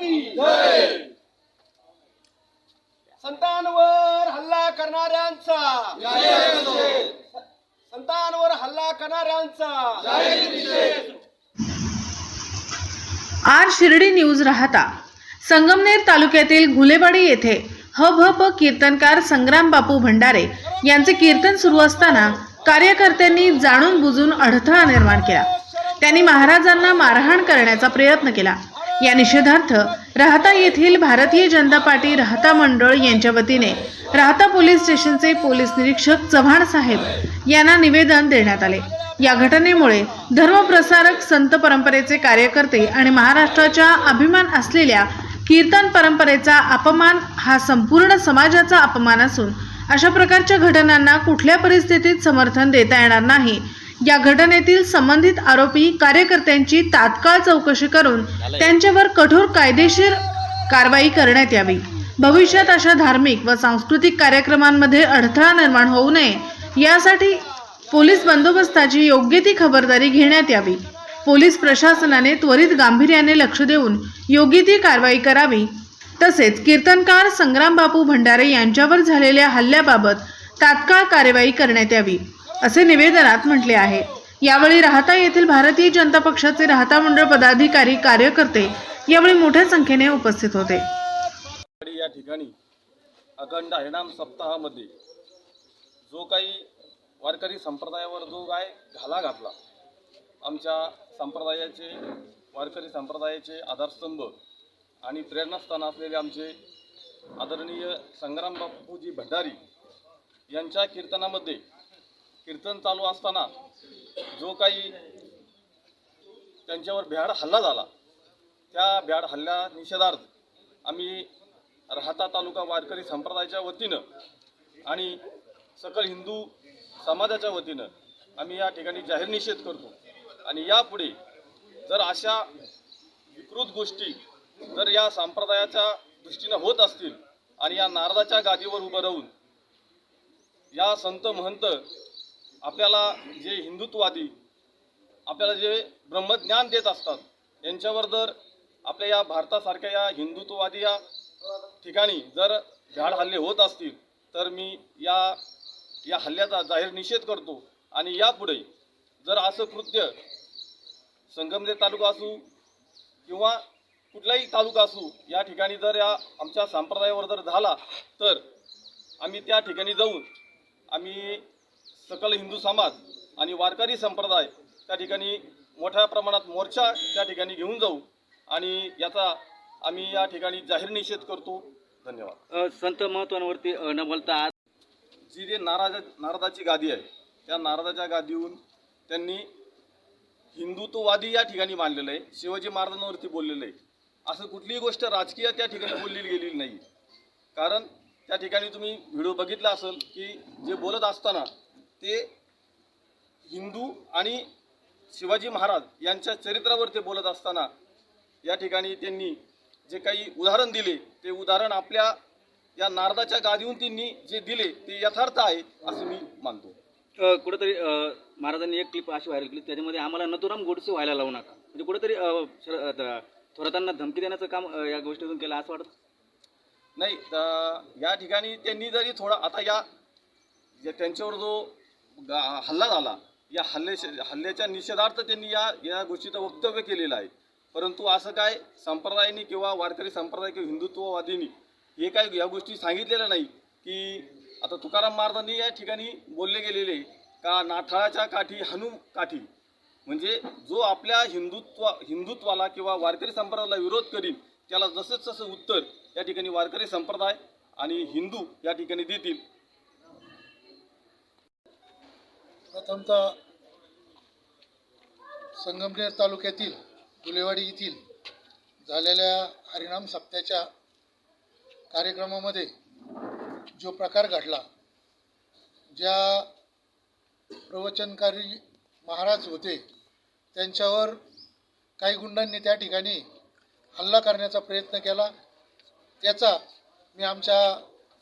की. संतांवर हल्ला करणाऱ्यांचा. संतांवर हल्ला करणाऱ्यांचा. आर शिर्डी न्यूज राहता. संगमनेर तालुक्यातील घुलेवाडी येथे हभ कीर्तनकार संग्राम बापू भंडारे यांचे कीर्तन सुरू असताना कार्यकर्त्यांनी जाणून बुजून अडथळा निर्माण केला. त्यांनी महाराजांना मारहाण करण्याचा प्रयत्न केला. या निषेधार्थ राहता येथील भारतीय जनता पार्टी राहता मंडळ यांच्या वतीने राहता पोलीस स्टेशनचे पोलीस निरीक्षक चव्हाण साहेब यांना निवेदन देण्यात आले. या घटनेमुळे धर्मप्रसारक संत परंपरेचे कार्यकर्ते आणि महाराष्ट्राच्या अभिमान असलेल्या कीर्तन परंपरेचा अपमान हा संपूर्ण समाजाचा अपमान असून अशा प्रकारच्या घटनांना कुठल्या परिस्थितीत समर्थन देता येणार नाही या घटनेतील संबंधित आरोपी कार्यकर्त्यांची तात्काळ चौकशी करून त्यांच्यावर कठोर कायदेशीर कारवाई करण्यात यावी. भविष्यात अशा धार्मिक व सांस्कृतिक कार्यक्रमांमध्ये अडथळा निर्माण होऊ नये यासाठी पोलीस बंदोबस्ताची योग्य ती खबरदारी घेण्यात यावी. पोलीस प्रशासनाने त्वरित गांभीर्याने लक्ष देऊन योग्य ती कारवाई करावी. तसेच कीर्तनकार संग्राम बापू भंडारे यांच्यावर झालेल्या हल्ल्याबाबत तात्काळ कार्यवाही करण्यात यावी. असे निवेदनात म्हटले आहे. यावेळी राहता येथील भारतीय जनता पक्षाचे राहता मंडळ पदाधिकारी कार्यकर्ते यावेळी मोठ्या संख्येने उपस्थित होते. या ठिकाणी अखंड हरिणाम सप्ताहामध्ये जो काही वारकरी संप्रदायावर जो काय घाला घातला आमच्या संप्रदायाचे वारकरी संप्रदायाचे आधारस्तंभ आणि प्रेरणास्थान असलेले आमचे आदरणीय संग्राम बापूजी भंडारी यांच्या कीर्तनामध्ये कीर्तन चालू असताना जो काही त्यांच्यावर भ्याड हल्ला झाला त्या भ्याड हल्ल्या निषेधार्थ आम्ही राहता तालुका वारकरी संप्रदायाच्या वतीनं आणि सकल हिंदू समाजाच्या वतीनं आम्ही या ठिकाणी जाहीर निषेध करतो. आणि यापुढे जर अशा विकृत गोष्टी जर या संप्रदायाच्या दृष्टीनं होत असतील आणि या नारदाच्या गादीवर उभं राहून या संत महंत आपल्याला जे हिंदुत्ववादी आपल्याला जे ब्रह्मज्ञान देत असतात यांच्यावर जर आपल्या या भारतासारख्या या हिंदुत्ववादी या ठिकाणी जर झाड हल्ले होत असतील तर मी या या हल्ल्याचा जाहीर निषेध करतो. आणि यापुढे जर असं कृत्य संगमनेर तालुका असू किंवा कुठलाही तालुका असू या ठिकाणी जर या आमच्या संप्रदायावर जर झाला तर आम्ही त्या ठिकाणी जाऊन आम्ही सकल हिंदू समाज आणि वारकरी संप्रदाय त्या ठिकाणी मोठ्या प्रमाणात मोर्चा त्या ठिकाणी घेऊन जाऊ आणि याचा आम्ही या ठिकाणी जाहीर निषेध करतो. धन्यवाद. संत महत्वांवरती न बोलता आज जी जे नाराज नारदाची गादी आहे त्या नारदाच्या गादीहून त्यांनी हिंदुत्ववादी या ठिकाणी मानलेलं आहे शिवाजी महाराजांवरती बोललेलं आहे. असं कुठलीही गोष्ट राजकीय त्या ठिकाणी बोललेली गेलेली नाही. कारण त्या ठिकाणी तुम्ही व्हिडिओ बघितला असेल की जे बोलत असताना ते हिंदू आणि शिवाजी महाराज यांच्या चरित्रावर ते बोलत असताना या ठिकाणी त्यांनी जे काही उदाहरण दिले ते उदाहरण आपल्या या नारदाच्या गादीहून त्यांनी जे दिले ते यथार्थ आहे असं मी मानतो. कुठेतरी महाराजांनी एक क्लिप अशी व्हायरल केली त्याच्यामध्ये आम्हाला नथुराम गोडसे व्हायला लावू नका. म्हणजे कुठेतरी थोरातांना धमकी देण्याचं काम या गोष्टीतून केलं असं वाटतं? नाही तर या ठिकाणी त्यांनी जरी थोडा आता या त्यांच्यावर जो गा- हल्ला झाला. या हल्ले हल्ल्याच्या निषेधार्थ त्यांनी या या गोष्टीचं वक्तव्य केलेलं आहे. परंतु असं काय संप्रदायाने किंवा वारकरी संप्रदाय किंवा हिंदुत्ववादींनी हे काय या गोष्टी सांगितलेल्या नाही की आता तुकाराम महाराजांनी या ठिकाणी बोलले गेलेले का नाठाळाच्या काठी हनु काठी. म्हणजे जो आपल्या हिंदुत्व हिंदुत्वाला किंवा वारकरी संप्रदायाला विरोध करील त्याला जसंच तसं उत्तर या ठिकाणी वारकरी संप्रदाय आणि हिंदू या ठिकाणी देतील. प्रथमतः संगमनेर तालुक्यातील दुलेवाडी येथील झालेल्या हरिनाम सप्त्याच्या कार्यक्रमामध्ये जो प्रकार घडला ज्या प्रवचनकारी महाराज होते त्यांच्यावर काही गुंडांनी त्या ठिकाणी हल्ला करण्याचा प्रयत्न केला. त्याचा मी आमच्या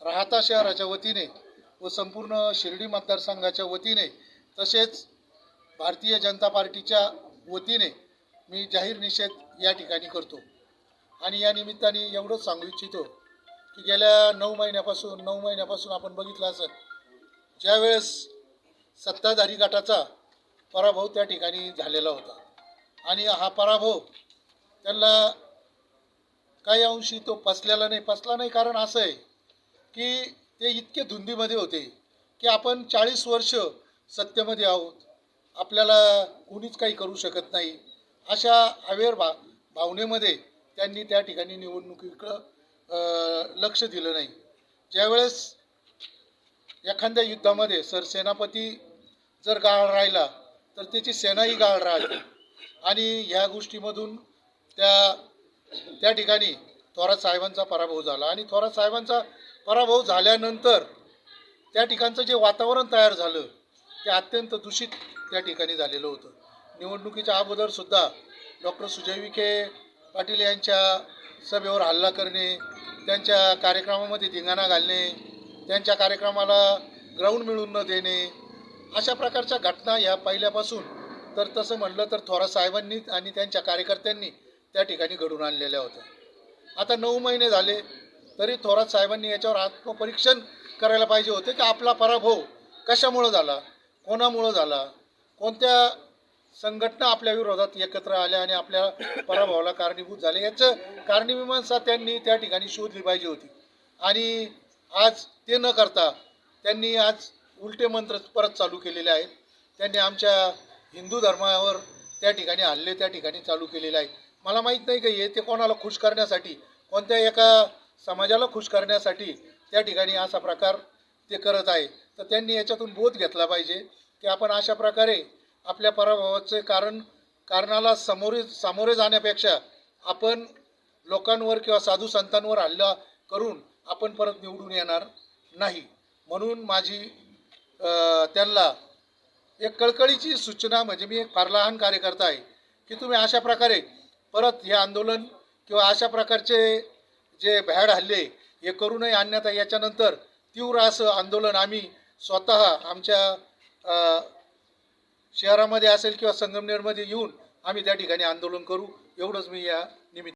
राहता शहराच्या वतीने व संपूर्ण शिर्डी मतदारसंघाच्या वतीने तसेच भारतीय जनता पार्टीच्या वतीने मी जाहीर निषेध या ठिकाणी करतो. आणि या निमित्ताने एवढंच सांगू इच्छितो की गेल्या नऊ महिन्यापासून नऊ महिन्यापासून आपण बघितलं असं ज्यावेळेस सत्ताधारी गटाचा पराभव त्या ठिकाणी झालेला होता. आणि हा पराभव त्यांना काही अंशी तो पसलेला नाही. पसला नाही कारण असं आहे की ते इतके धुंदीमध्ये होते की आपण चाळीस वर्ष सत्तेमध्ये आहोत. आपल्याला कुणीच काही करू शकत नाही. अशा अवेअर भा भावनेमध्ये त्यांनी त्या ठिकाणी निवडणुकीकडं लक्ष दिलं नाही. ज्यावेळेस एखाद्या युद्धामध्ये सरसेनापती जर गाळ राहिला तर त्याची सेनाही गाळ राहते. आणि ह्या गोष्टीमधून त्या त्या ठिकाणी थोरात साहेबांचा पराभव झाला. आणि थोरात साहेबांचा पराभव झाल्यानंतर त्या ठिकाणचं जे वातावरण तयार झालं ते अत्यंत दूषित त्या ठिकाणी झालेलं होतं. निवडणुकीच्या अगोदरसुद्धा डॉक्टर सुजय विखे पाटील यांच्या सभेवर हल्ला करणे त्यांच्या कार्यक्रमामध्ये धिंगाणा घालणे त्यांच्या कार्यक्रमाला ग्राउंड मिळून न देणे अशा प्रकारच्या घटना ह्या पहिल्यापासून तर तसं म्हणलं तर थोरा साहेबांनी आणि त्यांच्या कार्यकर्त्यांनी त्या ठिकाणी घडून आणलेल्या होत्या. आता नऊ महिने झाले तरी थोरात साहेबांनी याच्यावर आत्मपरीक्षण करायला पाहिजे होते की आपला पराभव कशामुळं झाला? कोणामुळं झाला? कोणत्या संघटना आपल्या विरोधात एकत्र आल्या आणि आपल्या पराभवाला कारणीभूत झाले? याचं कारणीमीमांसा त्यांनी त्या ठिकाणी शोधली पाहिजे होती. आणि आज ते न करता त्यांनी आज उलटे मंत्र परत चालू केलेले आहेत. त्यांनी आमच्या हिंदू धर्मावर त्या ठिकाणी हल्ले त्या ठिकाणी चालू केलेले आहेत. मला माहीत नाही का हे ते कोणाला खुश करण्यासाठी कोणत्या एका समाजाला खुश करण्यासाठी त्या ठिकाणी असा प्रकार ते करत आहे. तर त्यांनी याच्यातून बोध घेतला पाहिजे की आपण अशा प्रकारे आपल्या पराभवाचे कारण कारणाला समोरे सामोरे जाण्यापेक्षा आपण लोकांवर किंवा साधू संतांवर हल्ला करून आपण परत निवडून येणार नाही. म्हणून माझी त्यांना एक कळकळीची सूचना म्हणजे मी एक फार लहान कार्यकर्ता आहे की तुम्ही अशा प्रकारे परत हे आंदोलन किंवा अशा प्रकारचे जे भ्याड हल्ले हे करू नये. अन्यथा याच्यानंतर तीव्र असं आंदोलन आम्ही स्वतः आमच्या शहरामध्ये असेल किंवा संगमनेरमध्ये येऊन आम्ही त्या ठिकाणी आंदोलन करू. एवढंच मी या निमित्त